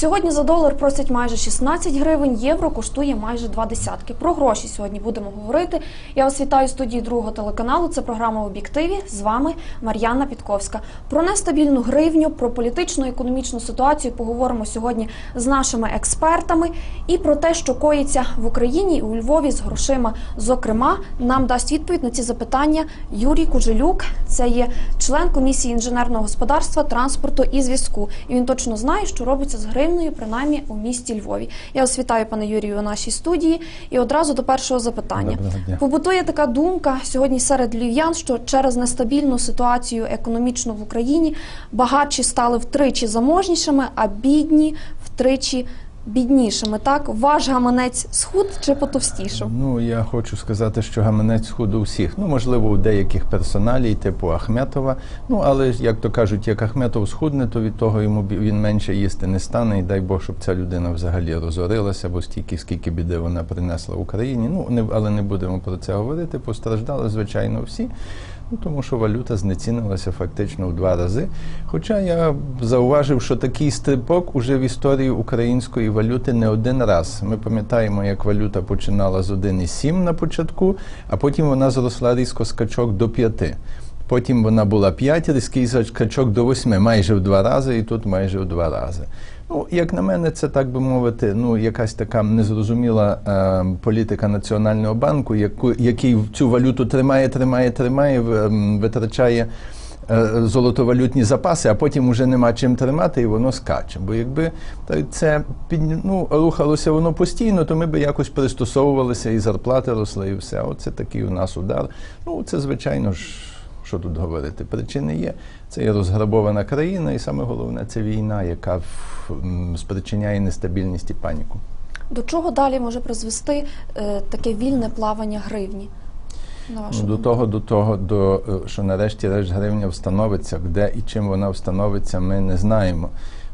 Сьогодні за долар просять майже 16 гривень, євро коштує майже два десятки. Про гроші сьогодні будемо говорити. Я вас вітаю в студії другого телеканалу. Це програма об'єктиві. З вами Мар'яна Підковська. Про нестабільну гривню, про політичну економічну ситуацію поговоримо сьогодні з нашими експертами і про те, що коїться в Україні і у Львові з грошима. Зокрема, нам дасть відповідь на ці запитання Юрій Кужелюк. Це є член комісії інженерного господарства, транспорту і зв'язку. І він точно знає, що робиться з гривнею, принаймні у місті Львові. Я вас вітаю, пане Юрію, у нашій студії. І одразу до першого запитання. Побутує така думка сьогодні серед львів'ян, що через нестабільну ситуацію економічну в Україні багатші стали втричі заможнішими, а бідні втричі біднішими. Так, ваш гаманець схуд чи потовстішав? Ну, я хочу сказати, що гаманець схуд у всіх. Ну, можливо, у деяких персоналій, типу Ахметова. Ну, але як то кажуть, як Ахметов схудне, то від того йому він менше їсти не стане. І дай Бог, щоб ця людина взагалі розорилася, бо стільки, скільки біди вона принесла Україні. Ну, не, але не будемо про це говорити. Постраждали, звичайно, всі. Ну, тому що валюта знецінилася фактично в два рази. Хоча я зауважив, що такий стрибок уже в історії української валюти не один раз. Ми пам'ятаємо, як валюта починала з 1,7 на початку, а потім вона зросла різко скачок до 5. Потім вона була 5, різкий скачок до 8, майже в два рази, і тут майже в два рази. Ну, як на мене, це так би мовити, ну якась така незрозуміла е, політика Національного банку, яку, який цю валюту тримає, тримає, тримає, ем, витрачає е, золотовалютні запаси, а потім уже нема чим тримати, і воно скаче. Бо якби це під, ну, рухалося воно постійно, то ми би якось пристосовувалися, і зарплати росли, і все. Оце такий у нас удар. Ну, це звичайно ж. Що тут говорити? Причини є. Це є розграбована країна, і саме головне це війна, яка спричиняє нестабільність і паніку. До чого далі може призвести е, таке вільне плавання гривні? На вашу Ну, до думку? того, до того, до е, що нарешті решт гривня встановиться, де і чим вона встановиться, ми не знаємо.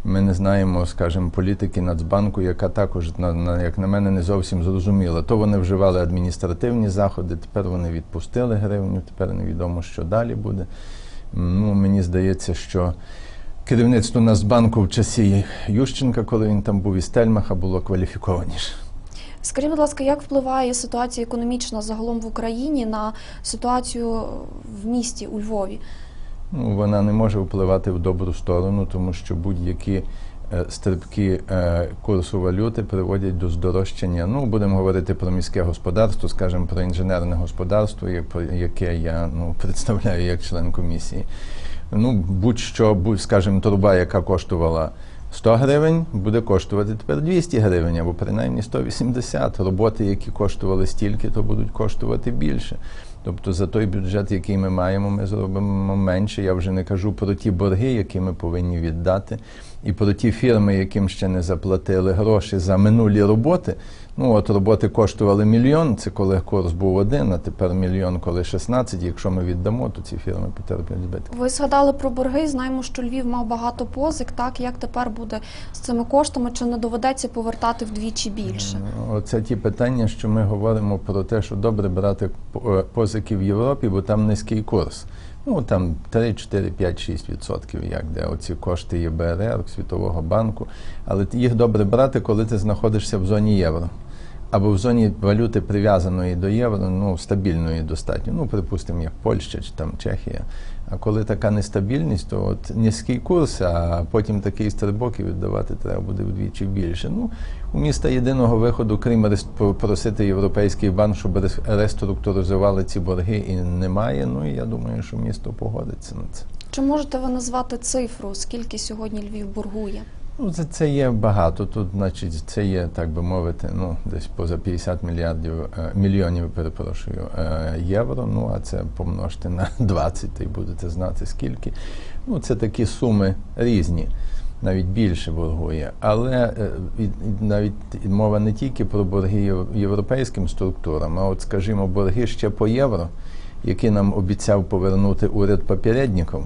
Ми не знаємо, скажімо, політики Нацбанку, яка також, на, як на мене, не зовсім зрозуміла. То вони вживали адміністративні заходи, тепер вони відпустили гривню, тепер невідомо, що далі буде. Ну, мені здається, що керівництво Нацбанку в часі Ющенка, коли він там був і Стельмаха, було кваліфікованіше. Скажіть, будь ласка, як впливає ситуація економічна загалом в Україні на ситуацію в місті у Львові? Ну, вона не може впливати в добру сторону, тому що будь-які е, стрибки е, курсу валюти приводять до здорожчання. Ну, будемо говорити про міське господарство, скажімо, про інженерне господарство, як- про яке я ну, представляю як член комісії. Ну, будь-що, будь, скажімо, труба, яка коштувала 100 гривень, буде коштувати тепер 200 гривень, або принаймні 180. Роботи, які коштували стільки, то будуть коштувати більше. Тобто за той бюджет, який ми маємо, ми зробимо менше. Я вже не кажу про ті борги, які ми повинні віддати, і про ті фірми, яким ще не заплатили гроші за минулі роботи. Ну от роботи коштували мільйон, це коли курс був один, а тепер мільйон, коли 16. Якщо ми віддамо, то ці фірми потерплять збитки. Ви згадали про борги. Знаємо, що Львів мав багато позик. Так як тепер буде з цими коштами? Чи не доведеться повертати вдвічі більше? Оце ті питання, що ми говоримо про те, що добре брати е, позики в Європі, бо там низький курс. Ну там 3, 4, 5, 6 відсотків, як де оці кошти ЄБРР, Світового банку. Але їх добре брати, коли ти знаходишся в зоні євро. Або в зоні валюти прив'язаної до євро, ну стабільної достатньо. Ну, припустимо, як Польща чи там Чехія. А коли така нестабільність, то от низький курс, а потім такий стрибок і віддавати треба буде вдвічі більше. Ну, у міста єдиного виходу, крім попросити Європейський банк, щоб рес- реструктуризували ці борги, і немає. Ну і я думаю, що місто погодиться на це. Чи можете ви назвати цифру, скільки сьогодні Львів боргує? Ну, це, це є багато. Тут, значить, це є, так би мовити, ну, десь поза 50 мільярдів, е, мільйонів, перепрошую, е, євро. Ну, а це помножте на 20, і будете знати скільки. Ну, це такі суми різні, навіть більше боргує. Але е, і- навіть мова не тільки про борги європейським структурам, а от, скажімо, борги ще по євро, які нам обіцяв повернути уряд попередників.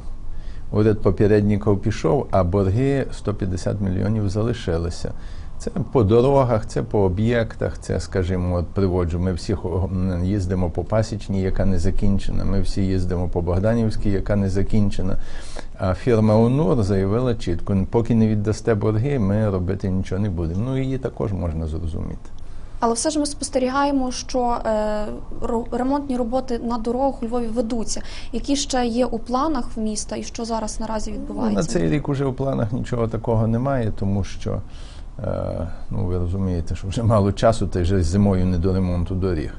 Уряд попередників пішов, а борги 150 мільйонів залишилися. Це по дорогах, це по об'єктах, це, скажімо, от приводжу. Ми всі їздимо по Пасічній, яка не закінчена. Ми всі їздимо по Богданівській, яка не закінчена. А фірма ОНУР заявила чітко: поки не віддасте борги, ми робити нічого не будемо. Ну її також можна зрозуміти. Але все ж ми спостерігаємо, що е, ремонтні роботи на дорогах у Львові ведуться. Які ще є у планах в міста і що зараз наразі Ну, на цей рік уже в планах нічого такого немає, тому що е, ну, ви розумієте, що вже мало часу, та вже зимою не до ремонту доріг.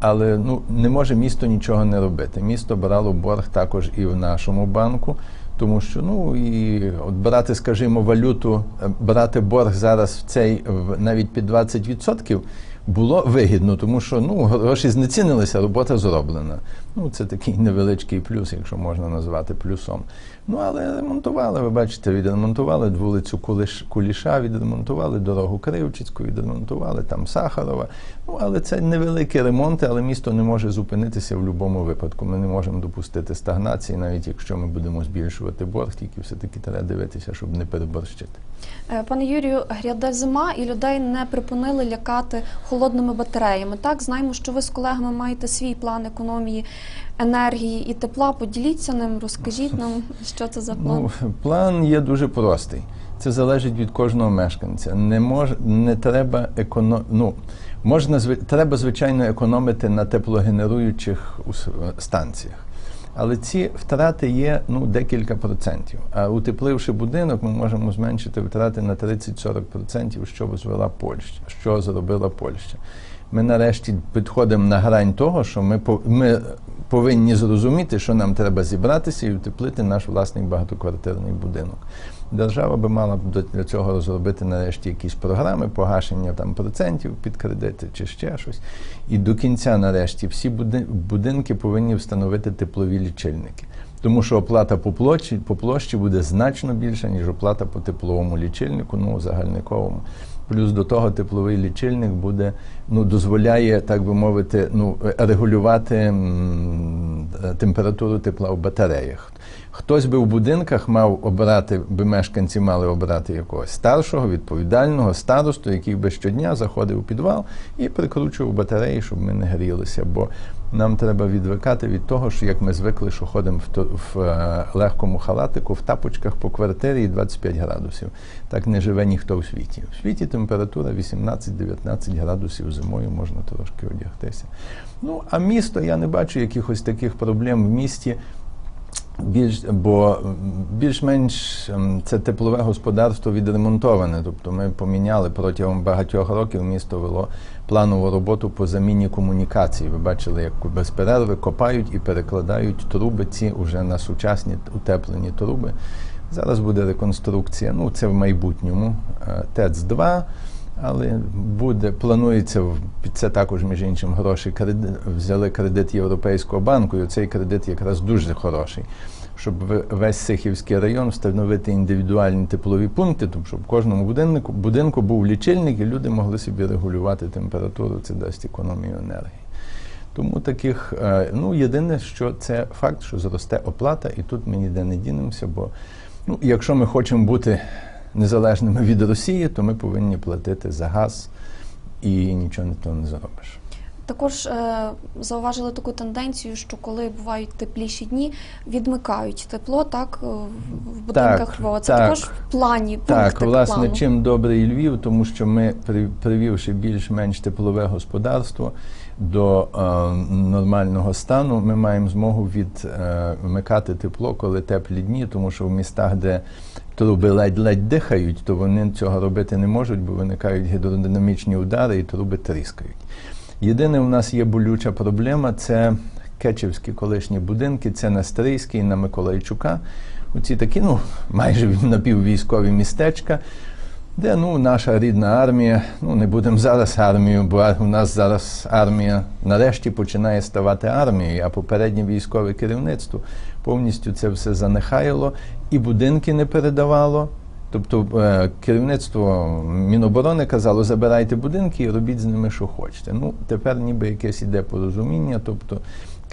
Але ну, не може місто нічого не робити. Місто брало борг також і в нашому банку, тому що ну і от брати, скажімо, валюту, е, брати борг зараз в цей навіть під 20% було вигідно, тому що ну гроші знецінилися, робота зроблена. Ну це такий невеличкий плюс, якщо можна назвати плюсом. Ну але ремонтували, ви бачите, відремонтували вулицю Куліша, відремонтували дорогу Кривчицьку, відремонтували там Сахарова. Ну але це невеликі ремонти, але місто не може зупинитися в будь-якому випадку. Ми не можемо допустити стагнації, навіть якщо ми будемо збільшувати борг, тільки все-таки треба дивитися, щоб не переборщити. Е, Пане Юрію, гряде зима і людей не припинили лякати холодними батареями. Так, знаємо, що ви з колегами маєте свій план економії енергії і тепла. Поділіться ним, розкажіть нам, що це за план. Ну, план є дуже простий. Це залежить від кожного мешканця. Не мож, не треба економ... ну, можна треба звичайно економити на теплогенеруючих станціях. Але ці втрати є ну, декілька процентів. А утепливши будинок, ми можемо зменшити втрати на 30-40%, що звела Польща, що зробила Польща. Ми нарешті підходимо на грань того, що ми, ми повинні зрозуміти, що нам треба зібратися і утеплити наш власний багатоквартирний будинок. Держава би мала б для цього розробити нарешті якісь програми погашення там процентів під кредити чи ще щось. І до кінця, нарешті, всі будинки повинні встановити теплові лічильники. Тому що оплата по площі, по площі буде значно більша, ніж оплата по тепловому лічильнику, ну загальниковому. Плюс до того тепловий лічильник буде, ну, дозволяє, так би мовити, ну, регулювати е, температуру тепла в батареях. Хтось би в будинках мав обирати, би мешканці мали обирати якогось старшого, відповідального старосту, який би щодня заходив у підвал і прикручував батареї, щоб ми не грілися. Бо нам треба відвикати від того, що як ми звикли, що ходимо в, в е, легкому халатику, в тапочках по квартирі і 25 градусів. Так не живе ніхто в світі. В світі температура 18-19 градусів зимою можна трошки одягтися. Ну а місто я не бачу якихось таких проблем в місті. Більш, бо більш-менш це теплове господарство відремонтоване. Тобто ми поміняли протягом багатьох років місто вело планову роботу по заміні комунікацій. Ви бачили, як без перерви копають і перекладають труби ці вже на сучасні утеплені труби. Зараз буде реконструкція. Ну, це в майбутньому. Е, ТЕЦ-2. Але буде, планується це також, між іншим, гроші кредит, взяли кредит Європейського банку, і цей кредит якраз дуже хороший. Щоб весь Сихівський район встановити індивідуальні теплові пункти, тобто щоб в кожному будинку, будинку був лічильник, і люди могли собі регулювати температуру, це дасть економію енергії. Тому таких, е, ну єдине, що це факт, що зросте оплата, і тут ми ніде не дінемося, бо ну, якщо ми хочемо бути незалежними від Росії, то ми повинні платити за газ і нічого не то не зробиш. Також е, зауважили таку тенденцію, що коли бувають тепліші дні, відмикають тепло так е, в будинках Львова. Це так. також в плані Так, власне, плану. чим добрий Львів, тому що ми, при- привівши більш-менш теплове господарство до е, нормального стану, ми маємо змогу відмикати тепло, коли теплі дні, тому що в містах, де труби ледь-ледь дихають, то вони цього робити не можуть, бо виникають гідродинамічні удари і труби тріскають. Єдине, у нас є болюча проблема це кечівські колишні будинки, це на Стрийській, на Миколайчука. Оці такі, ну, майже напіввійськові містечка, де ну, наша рідна армія, ну не будемо зараз армією, бо у нас зараз армія нарешті починає ставати армією, а попереднє військове керівництво повністю це все занехаїло і будинки не передавало. Тобто е, керівництво Міноборони казало, забирайте будинки і робіть з ними, що хочете. Ну, тепер ніби якесь іде порозуміння, тобто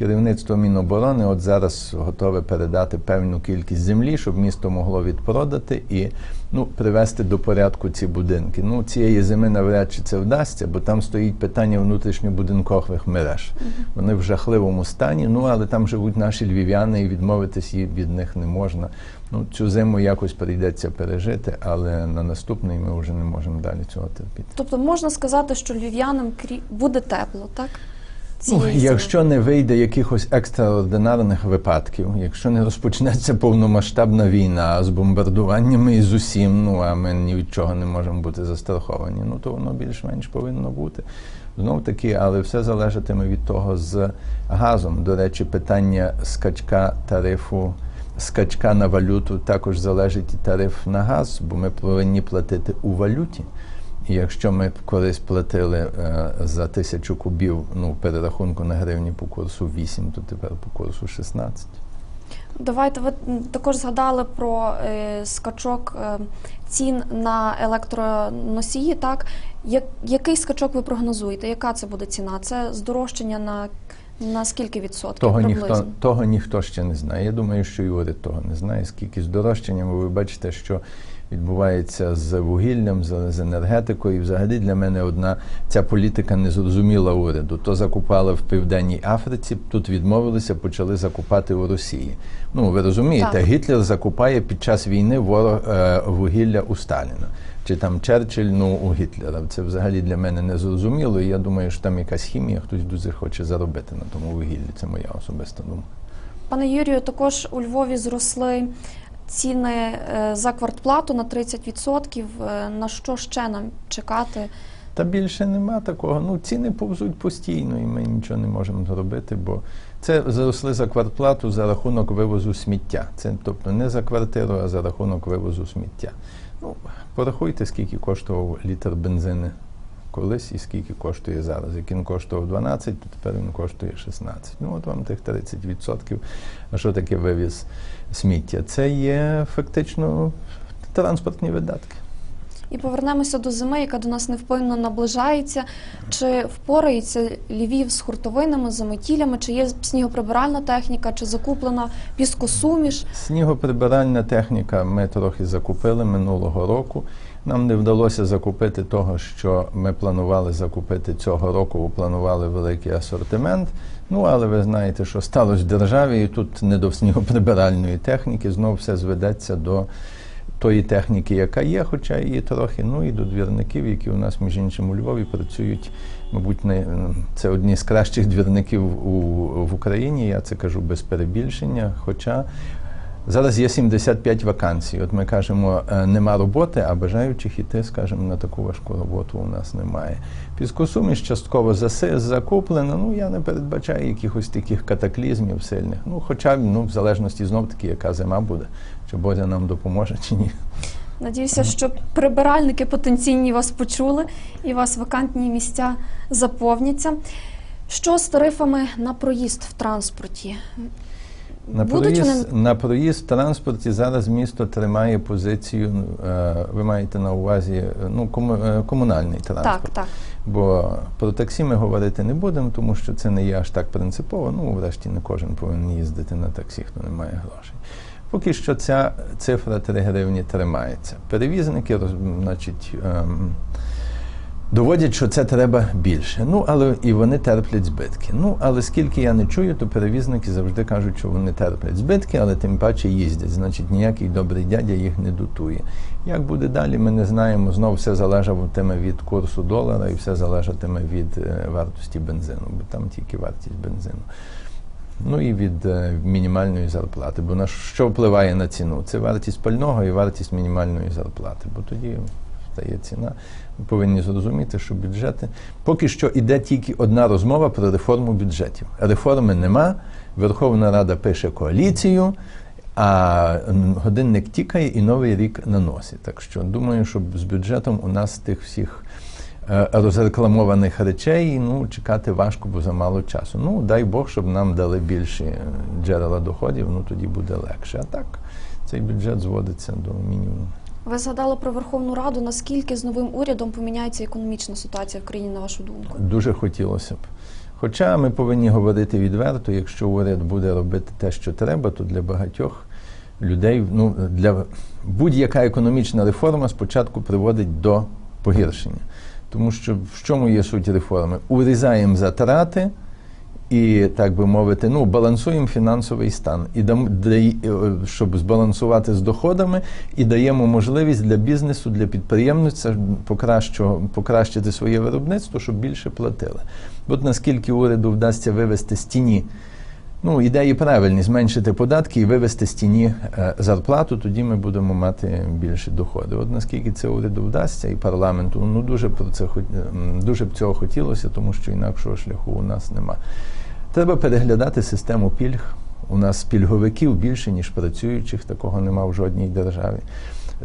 Керівництво Міноборони от зараз готове передати певну кількість землі, щоб місто могло відпродати і ну, привести до порядку ці будинки. Ну, цієї зими навряд чи це вдасться, бо там стоїть питання внутрішньобудинкових мереж. Вони в жахливому стані, ну але там живуть наші львів'яни, і відмовитись від них не можна. Ну, цю зиму якось прийдеться пережити, але на наступний ми вже не можемо далі цього терпіти. Тобто можна сказати, що львів'янам буде тепло, так? Ну, якщо не вийде якихось екстраординарних випадків, якщо не розпочнеться повномасштабна війна з бомбардуваннями і з усім, ну а ми ні від чого не можемо бути застраховані, ну то воно більш-менш повинно бути. Знов таки, але все залежатиме від того з газом. До речі, питання скачка тарифу, скачка на валюту також залежить і тариф на газ, бо ми повинні платити у валюті. Якщо ми колись платили е, за тисячу кубів ну, перерахунку на гривні по курсу 8, то тепер по курсу 16. Давайте ви також згадали про е, скачок е, цін на електроносії. Так як, який скачок ви прогнозуєте? Яка це буде ціна? Це здорожчання на, на скільки відсотків? Того приблизно? ніхто, того ніхто ще не знає. Я думаю, що і уряд того не знає, скільки здорожчання. Ви бачите, що відбувається з вугіллям, з, енергетикою. І взагалі для мене одна ця політика не зрозуміла уряду. То закупали в Південній Африці, тут відмовилися, почали закупати у Росії. Ну ви розумієте, Так. Гітлер закупає під час війни ворог е, вугілля у Сталіна. Чи там Черчилль, ну у Гітлера. Це взагалі для мене не зрозуміло. І я думаю, що там якась хімія, хтось дуже хоче заробити на тому вугіллі. Це моя особиста думка. Пане Юрію, також у Львові зросли ціни е, за квартплату на 30%. Е, На що ще нам чекати? Та більше нема такого. Ну, ціни повзуть постійно, і ми нічого не можемо зробити, бо це зросли за квартплату за рахунок вивозу сміття. Це тобто не за квартиру, а за рахунок вивозу сміття. Ну, порахуйте, скільки коштував літр бензину колись і скільки коштує зараз. Як він коштував 12, то тепер він коштує 16. Ну, от вам тих 30%. А що таке вивіз сміття? Це є фактично транспортні видатки. І повернемося до зими, яка до нас невпинно наближається. Чи впорається Львів з хуртовинами, заметілями, чи є снігоприбиральна техніка, чи закуплена піскосуміш? Снігоприбиральна техніка ми трохи закупили минулого року. Нам не вдалося закупити того, що ми планували закупити цього року, планували великий асортимент. Ну, але ви знаєте, що сталося в державі, і тут не до снігоприбиральної техніки, знову все зведеться до тої техніки, яка є, хоча її трохи, ну і до двірників, які у нас, між іншим, у Львові працюють. Мабуть, не, це одні з кращих двірників у, в Україні, я це кажу без перебільшення. Хоча Зараз є 75 вакансій. От ми кажемо, е, нема роботи, а бажаючих іти, скажімо, на таку важку роботу у нас немає. Піскосуміш частково закуплена. Ну я не передбачаю якихось таких катаклізмів сильних. Ну, хоча ну, в залежності знов таки, яка зима буде, чи Бозя нам допоможе, чи ні. Надіюся, що прибиральники потенційні вас почули і вас вакантні місця заповняться. Що з тарифами на проїзд в транспорті? На Будуть проїзд, вони на проїзд в транспорті зараз місто тримає позицію. е, Ви маєте на увазі е, ну, кому- е, комунальний транспорт. так, так. Бо про таксі ми говорити не будемо, тому що це не є аж так принципово. Ну, врешті, не кожен повинен їздити на таксі, хто не має грошей. Поки що ця цифра 3 гривні тримається. Перевізники, значить, ем, доводять, що це треба більше. Ну, але і вони терплять збитки. Ну, але скільки я не чую, то перевізники завжди кажуть, що вони терплять збитки, але тим паче їздять. Значить, ніякий добрий дядя їх не дотує. Як буде далі, ми не знаємо. Знову все залежатиме від курсу долара і все залежатиме від е, вартості бензину, бо там тільки вартість бензину. Ну і від е, мінімальної зарплати. Бо на що впливає на ціну? Це вартість пального і вартість мінімальної зарплати. Бо тоді стає ціна. Ми повинні зрозуміти, що бюджети поки що йде тільки одна розмова про реформу бюджетів. Реформи нема. Верховна Рада пише коаліцію, а годинник тікає і новий рік на носі. Так що думаю, що з бюджетом у нас тих всіх е, розрекламованих речей ну, чекати важко, бо замало часу. Ну, дай Бог, щоб нам дали більші е, джерела доходів, ну тоді буде легше. А так, цей бюджет зводиться до мінімуму. Ви згадали про Верховну Раду. Наскільки з новим урядом поміняється економічна ситуація в країні, на вашу думку? Дуже хотілося б. Хоча ми повинні говорити відверто, якщо уряд буде робити те, що треба, то для багатьох людей ну, для будь-яка економічна реформа спочатку приводить до погіршення. Тому що в чому є суть реформи? Урізаємо затрати і, так би мовити, ну, балансуємо фінансовий стан, і дам, е, щоб збалансувати з доходами, і даємо можливість для бізнесу, для підприємництва покращу- покращити своє виробництво, щоб більше платили. От наскільки уряду вдасться вивести з тіні Ну, ідеї правильні, зменшити податки і вивести з тіні е, зарплату, тоді ми будемо мати більші доходи. От наскільки це уряду вдасться і парламенту, ну дуже про це дуже б цього хотілося, тому що інакшого шляху у нас нема. Треба переглядати систему пільг. У нас пільговиків більше, ніж працюючих, такого нема в жодній державі.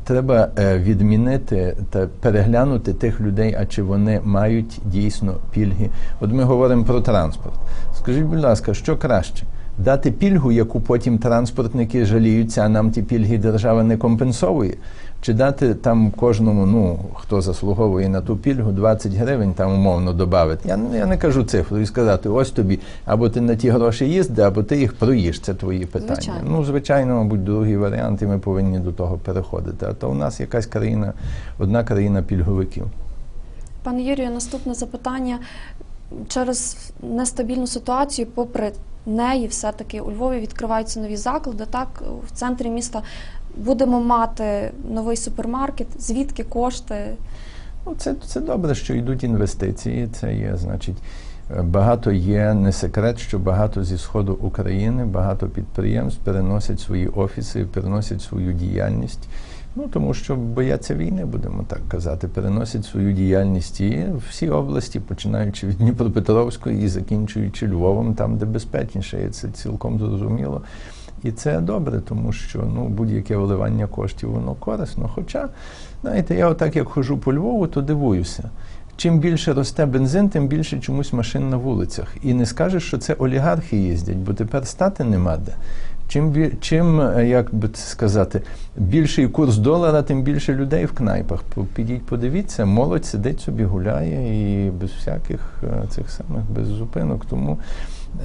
Треба е, відмінити та переглянути тих людей, а чи вони мають дійсно пільги. От ми говоримо про транспорт. Скажіть, будь ласка, що краще? Дати пільгу, яку потім транспортники жаліються, а нам ті пільги держава не компенсовує, чи дати там кожному, ну хто заслуговує на ту пільгу, 20 гривень там умовно додати. Я, я не кажу цифру і сказати, ось тобі, або ти на ті гроші їзди, або ти їх проїш. Це твої питання. Звичайно. Ну, звичайно, мабуть, другий варіант, і ми повинні до того переходити. А то у нас якась країна, одна країна пільговиків. Пане Юрію, наступне запитання. Через нестабільну ситуацію, попри неї, все-таки у Львові відкриваються нові заклади. Так, в центрі міста будемо мати новий супермаркет. Звідки кошти? Ну, це, це добре, що йдуть інвестиції. Це є, значить, е, багато є не секрет, що багато зі сходу України, багато підприємств переносять свої офіси, переносять свою діяльність. Ну тому що бояться війни, будемо так казати, переносять свою діяльність і всі області, починаючи від Дніпропетровської і закінчуючи Львовом, там, де безпечніше, і це цілком зрозуміло. І це добре, тому що ну, будь-яке вливання коштів воно корисно. Хоча, знаєте, я отак як хожу по Львову, то дивуюся. Чим більше росте бензин, тим більше чомусь машин на вулицях. І не скажеш, що це олігархи їздять, бо тепер стати нема де. Чим, чим е, як би це сказати, більший курс долара, тим більше людей в кнайпах. Підіть, подивіться, молодь сидить собі, гуляє і без всяких е, цих самих без зупинок. Тому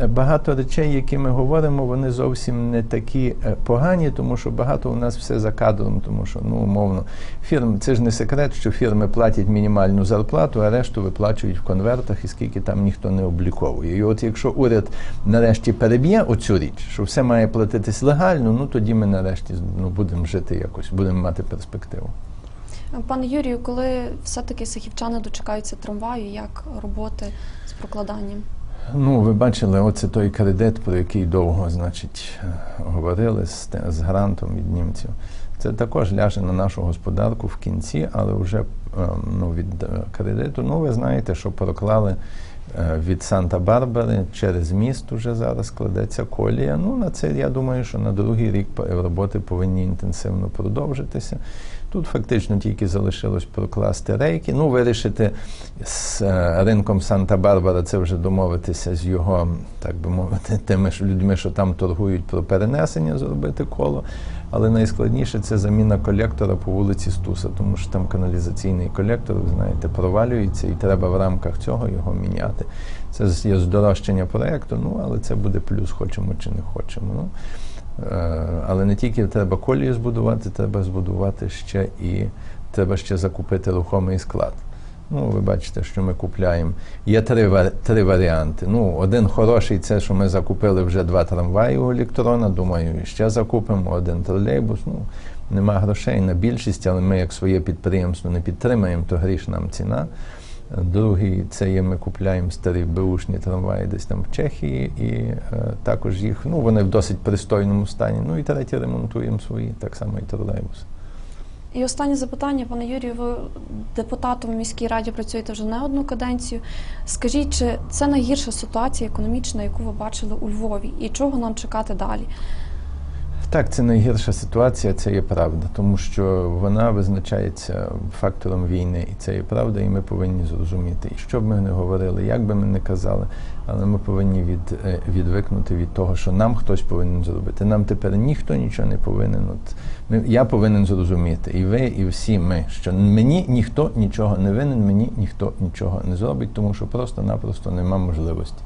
багато речей, які ми говоримо, вони зовсім не такі е, погані, тому що багато у нас все за кадром, тому що ну умовно фірм, це ж не секрет, що фірми платять мінімальну зарплату, а решту виплачують в конвертах, і скільки там ніхто не обліковує. І от якщо уряд нарешті переб'є оцю річ, що все має платитись легально, ну тоді ми нарешті ну, будемо жити якось, будемо мати перспективу. Пане Юрію, коли все-таки сахівчани дочекаються трамваю, як роботи з прокладанням? Ну, ви бачили, оце той кредит, про який довго, значить, говорили з, з грантом від німців. Це також ляже на нашу господарку в кінці, але вже е, ну, від е, кредиту. Ну, ви знаєте, що проклали е, від Санта-Барбари через міст уже зараз кладеться колія. Ну, на це я думаю, що на другий рік роботи повинні інтенсивно продовжитися. Тут фактично тільки залишилось прокласти рейки. Ну, вирішити з е, ринком Санта-Барбара це вже домовитися з його, так би мовити, тими ж людьми, що там торгують про перенесення, зробити коло. Але найскладніше це заміна колектора по вулиці Стуса, тому що там каналізаційний колектор, ви знаєте, провалюється, і треба в рамках цього його міняти. Це є здорожчання проєкту, ну але це буде плюс, хочемо чи не хочемо. Ну, Але не тільки треба колію збудувати, треба збудувати ще і треба ще закупити рухомий склад. Ну, ви бачите, що ми купляємо. Є три, три варіанти. Ну, один хороший це, що ми закупили вже два трамваї у електрона. Думаю, ще закупимо один тролейбус. Ну, нема грошей на більшість, але ми, як своє підприємство, не підтримаємо, то гріш нам ціна. Другий це є, ми купляємо старі беушні трамваї десь там в Чехії, і е, також їх, ну вони в досить пристойному стані. Ну і третє ремонтуємо свої, так само і тролейбуси. І останнє запитання, пане Юрію, ви депутатом в міській раді працюєте вже не одну каденцію. Скажіть, чи це найгірша ситуація економічна, яку ви бачили у Львові, і чого нам чекати далі? Так, це найгірша ситуація, це є правда, тому що вона визначається фактором війни, і це є правда, і ми повинні зрозуміти. І що б ми не говорили, як би ми не казали, але ми повинні від, е, відвикнути від того, що нам хтось повинен зробити. Нам тепер ніхто нічого не повинен. От ми, я повинен зрозуміти, і ви, і всі ми, що мені ніхто нічого не винен, мені ніхто нічого не зробить, тому що просто-напросто нема можливості.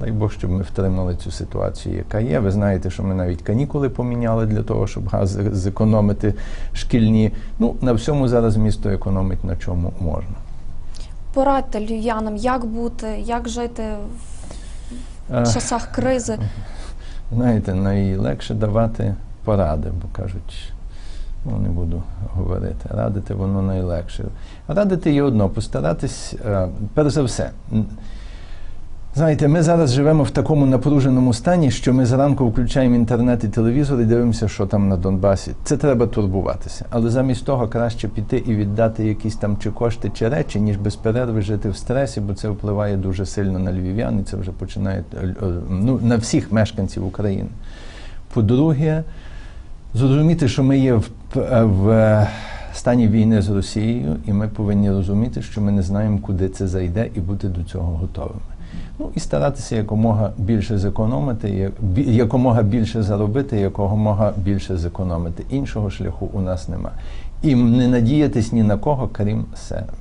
Дай Бог, щоб ми втримали цю ситуацію, яка є. Ви знаєте, що ми навіть канікули поміняли для того, щоб газ зекономити шкільні. Ну, на всьому зараз місто економить на чому можна. Порадьте львів'янам, як бути, як жити Е, в часах кризи. Знаєте, найлегше давати поради, бо кажуть, ну не буду говорити. Радити воно найлегше. Радити є одно, постаратись, е, перш за все. Знаєте, ми зараз живемо в такому напруженому стані, що ми зранку включаємо інтернет і телевізор і дивимося, що там на Донбасі. Це треба турбуватися. Але замість того краще піти і віддати якісь там чи кошти, чи речі, ніж без перерви жити в стресі, бо це впливає дуже сильно на львів'ян, і це вже починає е, е, ну, на всіх мешканців України. По-друге, зрозуміти, що ми є в, в е, стані війни з Росією, і ми повинні розуміти, що ми не знаємо, куди це зайде, і бути до цього готовими. Ну і старатися якомога більше зекономити, якомога більше заробити, якомога більше зекономити. Іншого шляху у нас нема. І не надіятись ні на кого, крім себе.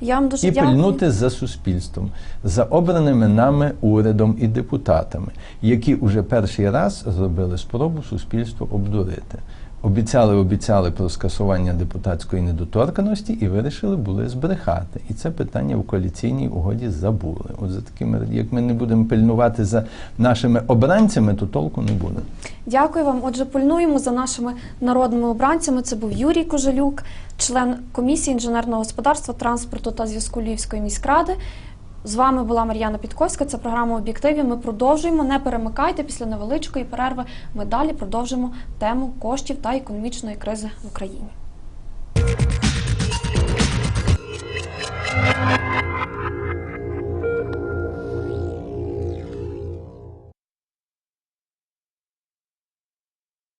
Я вам дуже І дякую. пильнути за суспільством, за обраними нами урядом і депутатами, які уже перший раз зробили спробу суспільство обдурити. Обіцяли, обіцяли про скасування депутатської недоторканості і вирішили були збрехати. І це питання в коаліційній угоді забули. От за такими, як ми не будемо пильнувати за нашими обранцями, то толку не буде. Дякую вам. Отже, пильнуємо за нашими народними обранцями. Це був Юрій Кожелюк, член комісії інженерного господарства, транспорту та зв'язку Львівської міськради. З вами була Мар'яна Підковська. Це програма об'єктиві. Ми продовжуємо. Не перемикайте після невеличкої перерви. Ми далі продовжимо тему коштів та економічної кризи в Україні.